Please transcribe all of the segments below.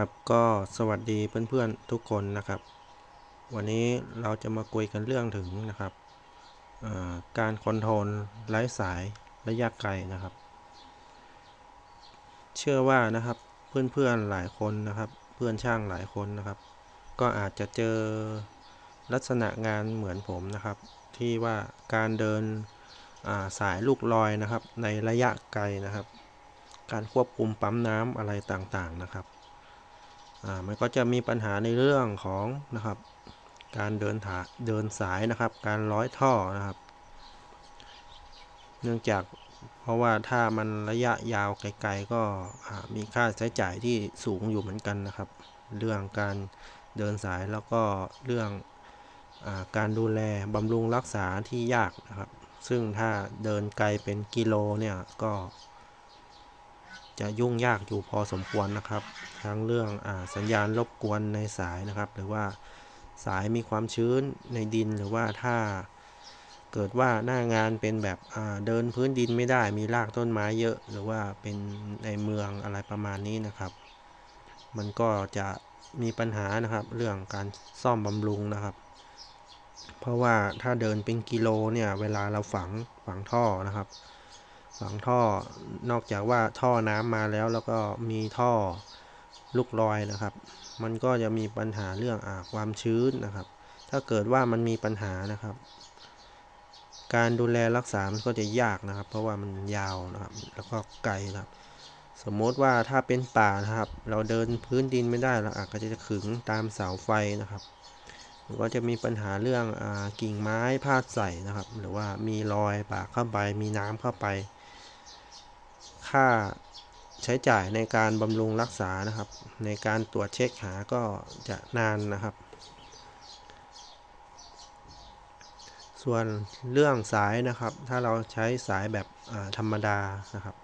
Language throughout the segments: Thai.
ครับก็สวัสดีเพื่อนๆทุกคนนะครับ วันนี้เราจะมาคุยกันเรื่องถึงนะครับการคอนโทรลไร้สายระยะไกลนะครับ เชื่อว่านะครับเพื่อนๆหลายคนนะครับ เพื่อนช่างหลายคนนะครับ ก็อาจจะเจอลักษณะงานเหมือนผมนะครับ ที่ว่าการเดินาสายลูกลอยนะครับ ในระยะไกลนะครับ การควบคุมปั๊มน้ำอะไรต่างๆนะครับ อ่ามันก็จะมีปัญหาในเรื่องของนะครับ การเดินถาเดินสายนะครับ การร้อยท่อนะครับ เนื่องจากเพราะว่าถ้ามันระยะยาวไกลๆก็มีค่าใช้จ่ายที่สูงอยู่เหมือนกันนะครับ เรื่องการเดินสายแล้วก็เรื่องอการดูแลบำรุงรักษาที่ยากนะครับ ซึ่งถ้าเดินไกลเป็นกิโลเนี่ยก็ จะยุ่งยากอยู่พอสมควรนะครับ ทั้งเรื่องอสัญญาณรบกวนในสายนะครับ หรือว่าสายมีความชื้นในดินหรือว่าถ้าเกิดว่าหน้างานเป็นแบบเดินพื้นดินไม่ได้มีรากต้นไม้เยอะ หรือว่าเป็นในเมืองอะไรประมาณนี้นะครับ มันก็จะมีปัญหานะครับเรื่องการซ่อมบำรุงนะครับ เพราะว่าถ้าเดินเป็นกิโลเนี่ยเวลาเราฝังฝังท่อนะครับ ฝังท่อนอกจากว่าท่อน้ำมาแล้วแล้วก็มีท่อลูกลอยนะครับ มันก็จะมีปัญหาเรื่องอาความชื้นนะครับ ถ้าเกิดว่ามันมีปัญหานะครับ การดูแลรักษามันก็จะยากนะครับ เพราะว่ามันยาวนะครับ แล้วก็ไกลนะครับ สมมติว่าถ้าเป็นป่านะครับ เราเดินพื้นดินไม่ได้เราอาจจะขึงตามเสาไฟนะครับก็จะมีปัญหาเรื่องอกิ่งไม้พาดใส่นะครับ หรือว่ามีรอยปากเข้าไป มีน้ำเข้าไป ค่าใช้จ่ายในการบำรุงรักษานะครับ ในการตรวจเช็คหาก็จะนานนะครับ ส่วนเรื่องสายนะครับ ถ้าเราใช้สายแบบธรรมดานะครับ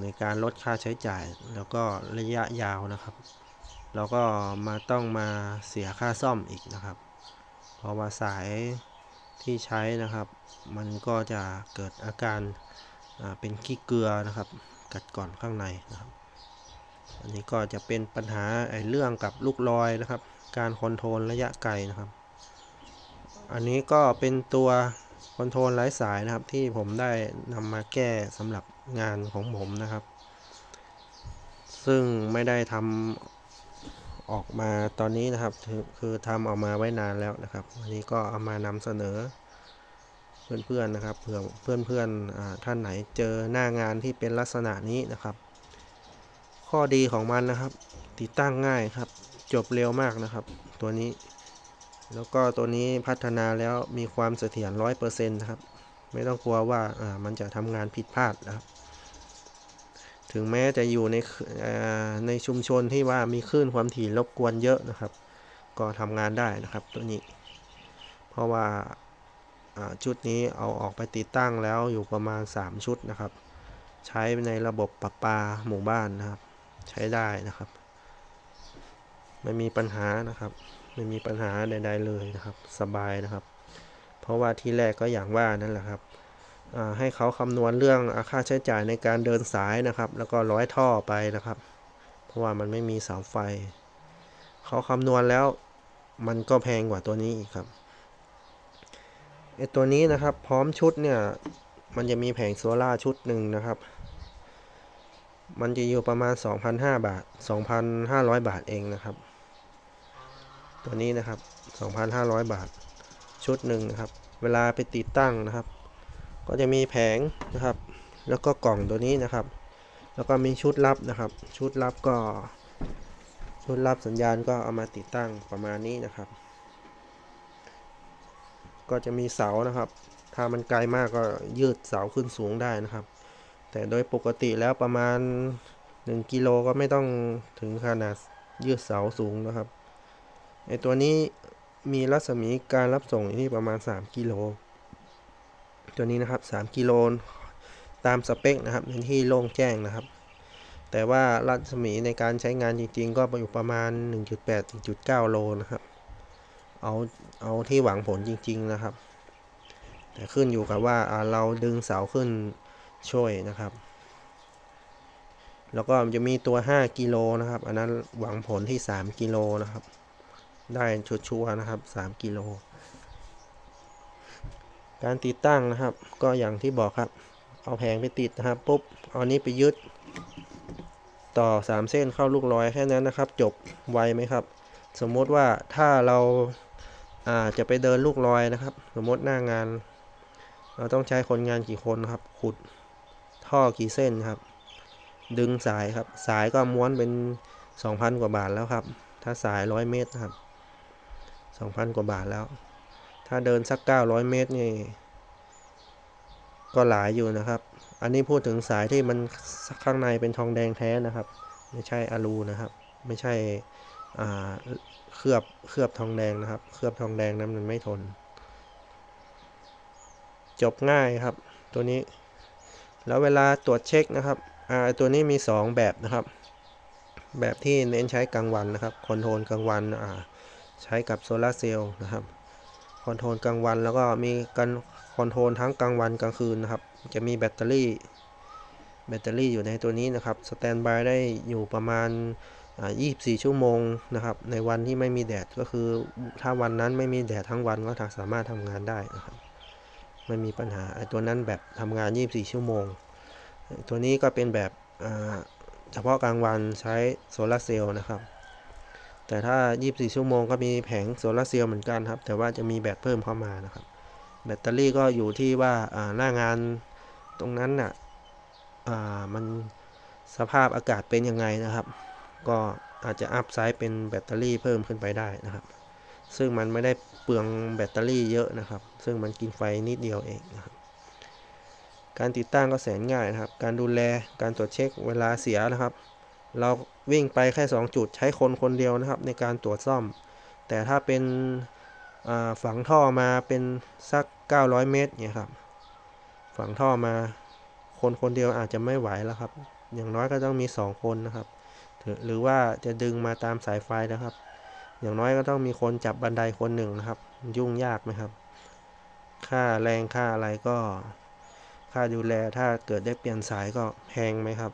ในการลดค่าใช้จ่ายแล้วก็ระยะยาวนะครับ เราก็มาต้องมาเสียค่าซ่อมอีกนะครับ เพราะว่าสายที่ใช้นะครับ มันก็จะเกิดอาการ เป็นขี้เกลือนะครับ กัดก่อนข้างในนะครับ อันนี้ก็จะเป็นปัญหาไอ้เรื่องกับลูกลอยนะครับ การคอนโทรลระยะไกลนะครับ อันนี้ก็เป็นตัวคอนโทรลไร้สายนะครับที่ผมได้นำมาแก้สำหรับงานของผมนะครับ ซึ่งไม่ได้ทำออกมาตอนนี้นะครับ คือคือทำออกมาไว้นานแล้วนะครับ วันนี้ก็เอามานำเสนอ เพื่อนๆนะครับเผื่อเพื่อนๆท่านไหนเจอหน้างานที่เป็นลักษณะนี้นะครับ ข้อดีของมันนะครับ ติดตั้งง่ายครับ จบเร็วมากนะครับ ตัวนี้ แล้วก็ตัวนี้พัฒนาแล้วมีความเสถียรร้อยเปอร์เซ็นต์นะครับ ไม่ต้องกลัวว่ามันจะทำงานผิดพลาดนะครับ ถึงแม้จะอยู่ในในชุมชนที่ว่ามีคลื่นความถี่รบกวนเยอะนะครับ ก็ทำงานได้นะครับตัวนี้ เพราะว่า ชุดนี้เอาออกไปติดตั้งแล้วอยู่ประมาณ 3 ชุดนะครับ ใช้ในระบบประปาหมู่บ้านนะครับ ใช้ได้นะครับ ไม่มีปัญหานะครับ ไม่มีปัญหาใด ๆ เลยนะครับ สบายนะครับ เพราะว่าที่แรกก็อย่างว่านั่นแหละครับให้เขาคำนวณเรื่องค่าใช้จ่ายในการเดินสายนะครับ แล้วก็ร้อยท่อไปนะครับ เพราะว่ามันไม่มีเสาไฟ เขาคำนวณแล้วมันก็แพงกว่าตัวนี้อีกครับ ไอตัวนี้นะครับ พร้อมชุดเนี่ย มันจะมีแผงโซล่าชุดหนึ่งนะครับ มันจะอยู่ประมาณ 2,500 บาท 2,500 บาทเองนะครับ ตัวนี้นะครับ 2,500 บาทชุดหนึ่งนะครับ เวลาไปติดตั้งนะครับ ก็จะมีแผงนะครับ แล้วก็กล่องตัวนี้นะครับ แล้วก็มีชุดลับนะครับ ชุดลับก็ ชุดรับสัญญาณก็เอามาติดตั้งประมาณนี้นะครับ ก็จะมีเสานะครับ ถ้ามันไกลมากก็ยืดเสาขึ้นสูงได้นะครับ แต่โดยปกติแล้วประมาณ 1กิโลก็ไม่ต้องถึงขนาดยืดเสาสูงนะครับไอตัวนี้มีรัศมีการรับส่งอยู่ที่ประมาณ 3 กิโล ตัวนี้นะครับ 3 กิโลตามสเปคนะครับในที่โล่งแจ้งนะครับ แต่ว่ารัศมีในการใช้งานจริงๆ ก็อยู่ประมาณ 1.8 1.9 โลนะครับ เอาเอาที่หวังผลจริง ๆนะครับ แต่ขึ้นอยู่กับว่าเราดึงเสาขึ้นช่วยนะครับ แล้วก็จะมีตัว 5 กิโลนะครับ อันนั้นหวังผลที่ 3 กิโลนะครับ ได้ชัวร์นะครับ 3 กิโล การติดตั้งนะครับ ก็อย่างที่บอกครับ เอาแผงไปติดนะครับปุ๊บเอานี้ไปยึดต่อ 3 เส้นเข้าลูกลอยแค่นั้นนะครับ จบไวไหมครับ สมมติว่าถ้าเรา อ่าจะไปเดินลูกลอยนะครับ สมมติหน้างาน เราต้องใช้คนงานกี่คนครับ ขุดท่อกี่เส้นครับ ดึงสายครับ สายก็ม้วนเป็น 2,000 กว่าบาทแล้วครับ ถ้าสาย 100 เมตรครับ 2,000 กว่าบาทแล้ว ถ้าเดินสัก 900 เมตรนี่ก็หลายอยู่นะครับ อันนี้พูดถึงสายที่มันข้างในเป็นทองแดงแท้นะครับ ไม่ใช่อะลูนะครับ ไม่ใช่ เคลือบเคลือบทองแดงนะครับ เคลือบทองแดงนั้นมันไม่ทน จบง่ายครับ ตัวนี้ แล้วเวลาตรวจเช็คนะครับตัวนี้มี 2 แบบนะครับ แบบที่เน้นใช้กลางวันนะครับคอนโทรลกลางวันใช้กับโซลาร์เซลล์นะครับคอนโทรลกลางวันแล้วก็มีการคอนโทรลทั้งกลางวันกลางคืนนะครับ จะมีแบตเตอรี่ แบตเตอรี่อยู่ในตัวนี้นะครับสแตนบายได้อยู่ประมาณ 24 ชั่วโมงนะครับ ในวันที่ไม่มีแดดก็คือถ้าวันนั้นไม่มีแดดทั้งวันก็สามารถทำงานได้นะครับไม่มีปัญหาไอ้ตัวนั้นแบบทำงาน 24 ชั่วโมง ตัวนี้ก็เป็นแบบเฉพาะกลางวันใช้โซลาร์เซลล์นะครับ แต่ถ้า 24 ชั่วโมงก็มีแผงโซลาร์เซลล์เหมือนกันครับ แต่ว่าจะมีแบตเพิ่มเข้ามานะครับ แบตเตอรี่ก็อยู่ที่ว่าหน้างานตรงนั้นน่ะอ่ามันสภาพอากาศเป็นยังไงนะครับ ก็อาจจะอัพไซส์เป็นแบตเตอรี่เพิ่มขึ้นไปได้นะครับ ซึ่งมันไม่ได้เปลืองแบตเตอรี่เยอะนะครับ ซึ่งมันกินไฟนิดเดียวเองนะครับการติดตั้งก็แสนง่ายนะครับ การดูแล การตรวจเช็คเวลาเสียนะครับ เราวิ่งไปแค่ 2 จุดใช้คนคนเดียวนะครับ ในการตรวจซ่อม แต่ถ้าเป็นฝังท่อมาเป็นสัก 900 เมตรเนี่ยครับ ฝังท่อมาคนคนเดียวอาจจะไม่ไหวแล้วครับ อย่างน้อยก็ต้องมี 2 คนนะครับ หรือว่าจะดึงมาตามสายไฟนะครับ อย่างน้อยก็ต้องมีคนจับบันไดคนหนึ่งนะครับ ยุ่งยากไหมครับ ค่าแรงค่าอะไรก็ ค่าดูแลถ้าเกิดได้เปลี่ยนสายก็แพงไหมครับ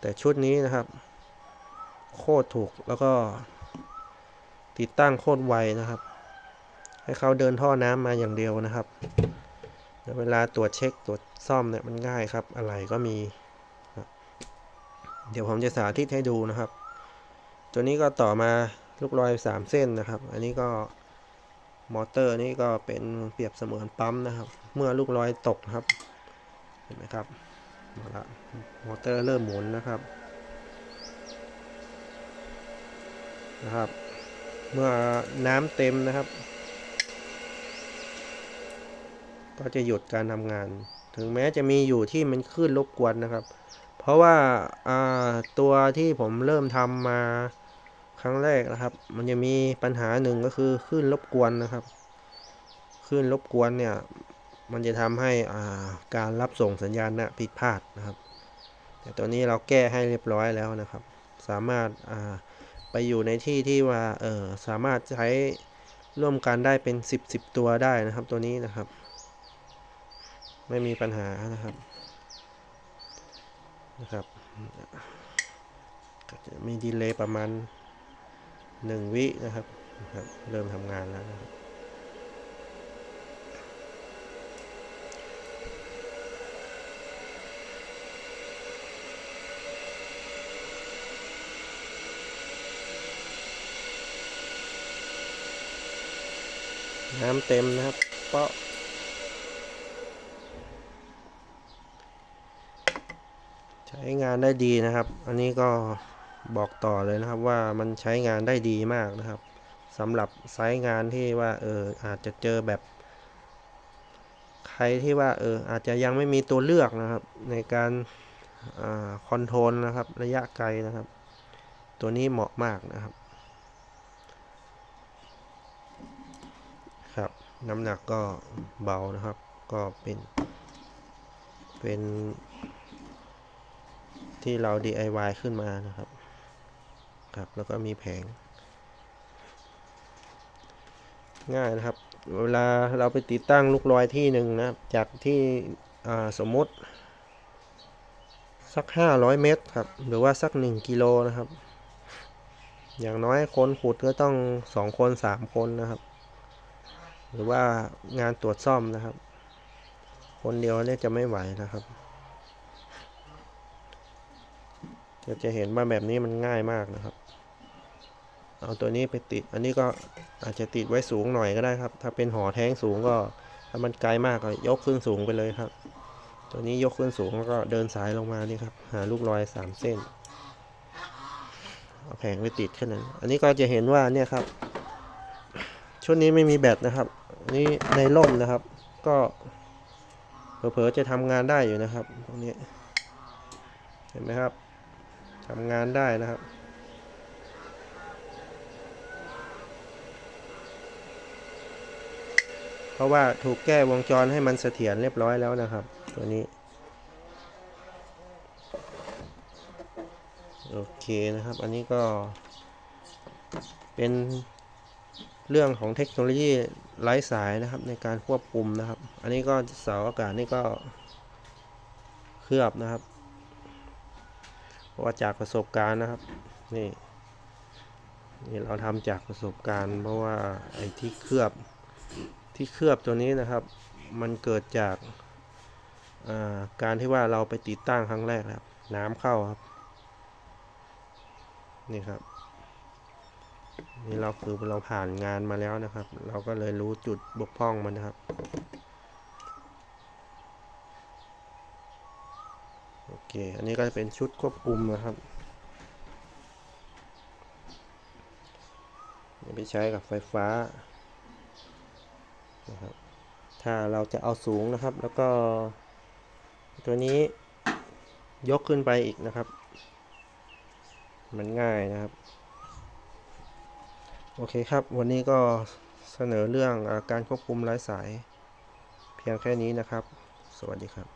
แต่ชุดนี้นะครับ โคตรถูกแล้วก็ ติดตั้งโคตรไวนะครับ ให้เขาเดินท่อน้ำมาอย่างเดียวนะครับเวลาตรวจเช็คตรวจซ่อมเนี่ยมันง่ายครับ อะไรก็มี เดี๋ยวผมจะสาธิตให้ดูนะครับ ตัวนี้ก็ต่อมาลูกลอย 3 เส้นนะครับ อันนี้ก็มอเตอร์นี่ก็เป็นเปรียบเสมือนปั๊มนะครับ เมื่อลูกลอยตกครับ เห็นไหมครับมาละมอเตอร์เริ่มหมุนนะครับนะครับ เมื่อน้ำเต็มนะครับ ก็จะหยุดการทำงาน ถึงแม้จะมีอยู่ที่มันขึ้นรบกวนนะครับ เพราะว่าตัวที่ผมเริ่มทำมาครั้งแรกนะครับ มันจะมีปัญหาหนึ่งก็คือขึ้นรบกวนนะครับขึ้นรบกวนเนี่ยมันจะทำให้การรับส่งสัญญาณนะผิดพลาดนะครับ แต่ตัวนี้เราแก้ให้เรียบร้อยแล้วนะครับ สามารถไปอยู่ในที่ที่ว่าเออสามารถใช้ร่วมกันได้เป็น 10 10 ตัวได้นะครับตัวนี้นะครับ ไม่มีปัญหานะครับ นะครับก็จะมีดีเลย์ประมาณ 1 วินะครับนะครับ เริ่มทำงานแล้วนะครับน้ำเต็มนะครับเพราะ ใช้งานได้ดีนะครับ อันนี้ก็บอกต่อเลยนะครับว่ามันใช้งานได้ดีมากนะครับสำหรับไซต์งานที่ว่าเอออาจจะเจอแบบ ใครที่ว่าเอออาจจะยังไม่มีตัวเลือกนะครับ ในการคอนโทรลนะครับ ระยะไกลนะครับ ตัวนี้เหมาะมากนะครับครับ น้ำหนักก็เบานะครับ ก็เป็นเป็น ที่เรา DIY ขึ้นมานะครับ ครับ แล้วก็มีแผง ง่ายนะครับ เวลาเราไปติดตั้งลูกลอยที่หนึ่งนะครับ จากที่สมมติ สัก 500 เมตรครับ หรือว่าสัก 1 กิโลนะครับ อย่างน้อยคนขุดก็ต้อง 2 คน 3 คนนะครับ หรือว่างานตรวจซ่อมนะครับ คนเดียวเนี่ยจะไม่ไหวนะครับ จะจะเห็นว่าแบบนี้มันง่ายมากนะครับ เอาตัวนี้ไปติด อันนี้ก็อาจจะติดไว้สูงหน่อยก็ได้ครับ ถ้าเป็นหอแท้งสูงก็ถ้ามันไกลมากก็ยกขึ้นสูงไปเลยครับ ตัวนี้ยกขึ้นสูงแล้วก็เดินสายลงมานี่ครับ หาลูกรอยสามเส้น เอาแผงไปติดแค่นั้น อันนี้ก็จะเห็นว่าเนี่ยครับ ชุดนี้ไม่มีแบตนะครับนนี้ในร่มนะครับ ก็เผลอๆจะทำงานได้อยู่นะครับ ตรงนี้ เห็นไหมครับ ทำงานได้นะครับ เพราะว่าถูกแก้วงจรให้มันเสถียรเรียบร้อยแล้วนะครับ ตัวนี้ โอเคนะครับ อันนี้ก็เป็นเรื่องของเทคโนโลยีไร้สายนะครับในการควบคุมนะครับ อันนี้ก็เสาอากาศนี่ก็เคลือบนะครับ ว่าจากประสบการณ์นะครับ นี่ นี่เราทำจากประสบการณ์ เพราะว่าไอ้ที่เคลือบที่เคลือบตัวนี้นะครับ มันเกิดจากาการที่ว่าเราไปติดตั้งครั้งแรกครับ น้ำเข้าครับ นี่ครับนี่เราคือเราผ่านงานมาแล้วนะครับ เราก็เลยรู้จุดบกพร่องมันนะครับ โอ เค อันนี้ก็จะเป็นชุดควบคุมนะครับไปใช้กับไฟฟ้านะครับถ้าเราจะเอาสูงนะครับ แล้วก็ ตัวนี้ยกขึ้นไปอีกนะครับ มันง่ายนะครับ โอเคครับ วันนี้ก็เสนอเรื่องอาการควบคุมไร้สาย เพียงแค่นี้นะครับ สวัสดีครับ